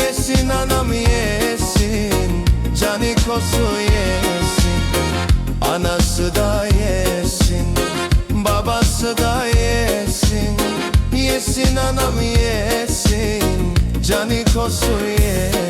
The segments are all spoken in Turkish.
Yesin anam yesin Canikosu yesin. Anası da yesin Babası da yesin. Yesin anam yesin Canikosu yesin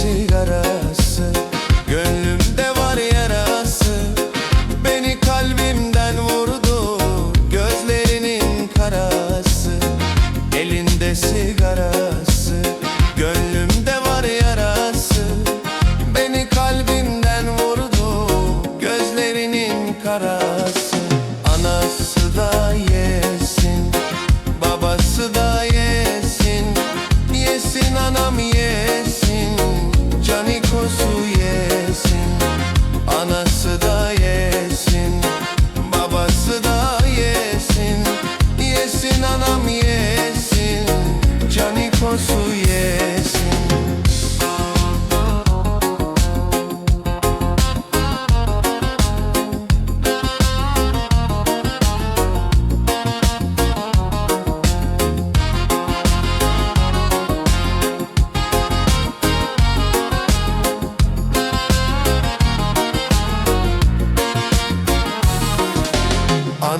sigarası. Gönlümde var yarası. Beni kalbimden vurdu. Gözlerinin karası. Elinde sigarası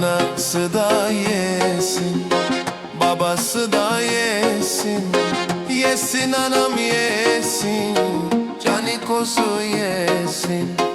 Anası da yesin Babası da yesin. Yesin anam yesin Canikosu yesin